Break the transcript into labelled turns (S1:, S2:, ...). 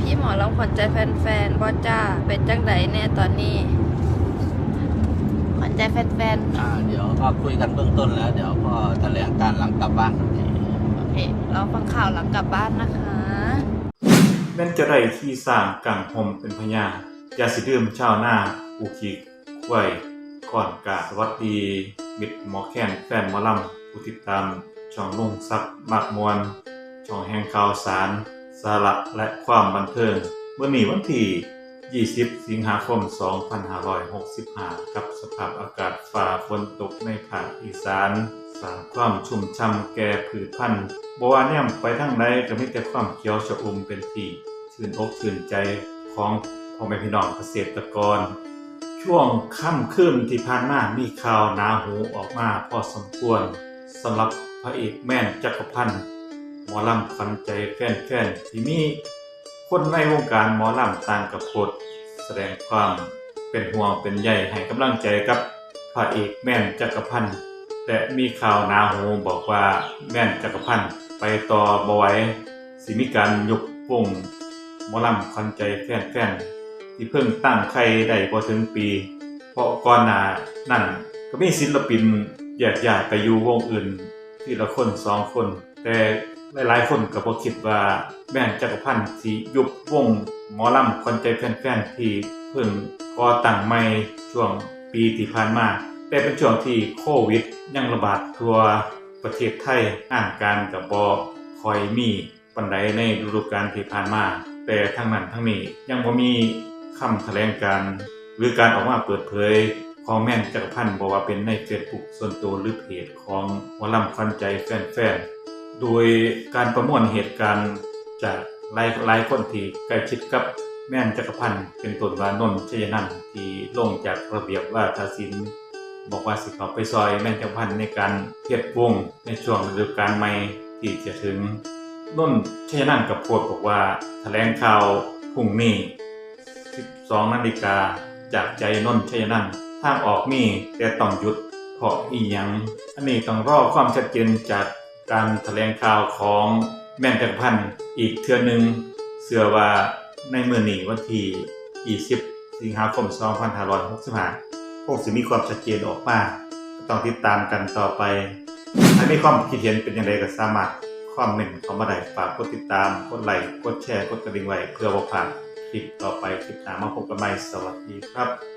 S1: พี่หมอลำขวัญใจแฟนๆบอจ้า เป็นจังไดแน่ตอนนี้ ขวัญใจแฟน
S2: อ่าเดี๋ยวก็คุยกันเบื้องต้นแล้ว เดี๋ยวก็แถลงการหลังกลับบ้านครับ
S1: ๆโอเค เราฟังข่าวหลังกลับบ้านนะคะ
S3: แม่นจะได้ที่สร้างกังหมเป็นพญาอย่าสิดื่มชาวนาปูขีกไว้ก่อนกราบสวัสดี มิตรหมอแคนแฟนหมอลำผู้ติดตาม ช่องลุงซับมากมวลช่องแห่งข่าวสาร สาระและความบันเทิงเมื่อนี้วันที่ 20 สิงหาคม 2565 กับสภาพอากาศฝ่าฝนตกในภาคอีสานสร้างความชุ่มช่ำแก่ผืนพันธุ์บวาเนี่ยไปทางใดก็มีแต่ความเขียวชอุ่มเป็นที่ชื่นอกชื่นใจของพ่อแม่พี่น้องเกษตรกร ช่วงค่ำคืนที่ผ่านมามีข่าวหนาหูออกมาพอสมควรสำหรับพระเอกแม่นจักรพันธ์ หมอลำขวัญใจแฟนๆที่มีคนในวงการหมอลำต่างกับโพดแสดงความเป็นห่วงเป็นใยให้กำลังใจกับพระเอกแม่นจักรพันธ์และมีข่าวนาหูบอกว่าแม่นจักรพันธ์ไปต่อบไหวสิมีการยกวงหมอลำขวัญใจแฟนๆที่เพิ่งตั้งใครได้พอถึงปี เพราะก่อนหน้านั่นก็มีศิลปินแยกย้ายไปอยู่วงอื่น ที่ละคนสองคน แต่ หลายๆคนก็บ่คิดว่าแม่นจักรพันธ์สิยุบวงหมอลำคนใจแฟนๆที่เพิ่งก่อตั้งใหม่ช่วงปีที่ผ่านมา แต่เป็นช่วงที่โควิดยังระบาดทั่วประเทศไทยอ่านการกับบอคอยมีปันไดในฤดูกาลที่ผ่านมา แต่ทั้งนั้นทั้งนี้ยังบ่มีคำแถลงการ์หรือการออกมาเปิดเผยของแม่นจักรพันธ์บอกว่าเป็นในเฟซบุ๊กส่วนตัวหรือเพจของหมอลำควันใจแฟนๆ โดยการประมวลเหตุการณ์จากหลายหลายคนที่ใกล้ชิดกับแม่นจักรพันธ์เป็นต้นว่านนท์ชยนันท์ที่ลงจากระเบียบว่าทศิลป์บอกว่าสิเขาไปซอยแม่นจักรพันธ์ในการเทียบวงในช่วงฤดูกาลใหม่ที่จะถึงนนท์ชยนันกับโพดบอกว่าแถลงข่าวพรุ่งนี้ 12นาฬิกาจากใจนนท์ชยนันท์ทางออกมีแต่ต้องหยุดเพราะอีหยังอันนี้ต้องรอความชัดเจนจาก การแถลงข่าวของแม่นจักรพันธ์อีกเทื่อหนึงเชื่อว่าในเมื้อนี้วันที่20สิงหาคม 2565คงสิมีความชัดเจนออกมาต้องติดตามกันต่อไปถ้ามีความคิดเห็นเป็นอย่างไรก็สามารถคอมเมนต์เข้ามาได้ฝากกดติดตาม กดไลค์กดแชร์ กดกระดิ่งไว้เพื่อบ่พลาดคลิปต่อไปคลิปหน้ามาพบกันใหม่สวัสดีครับ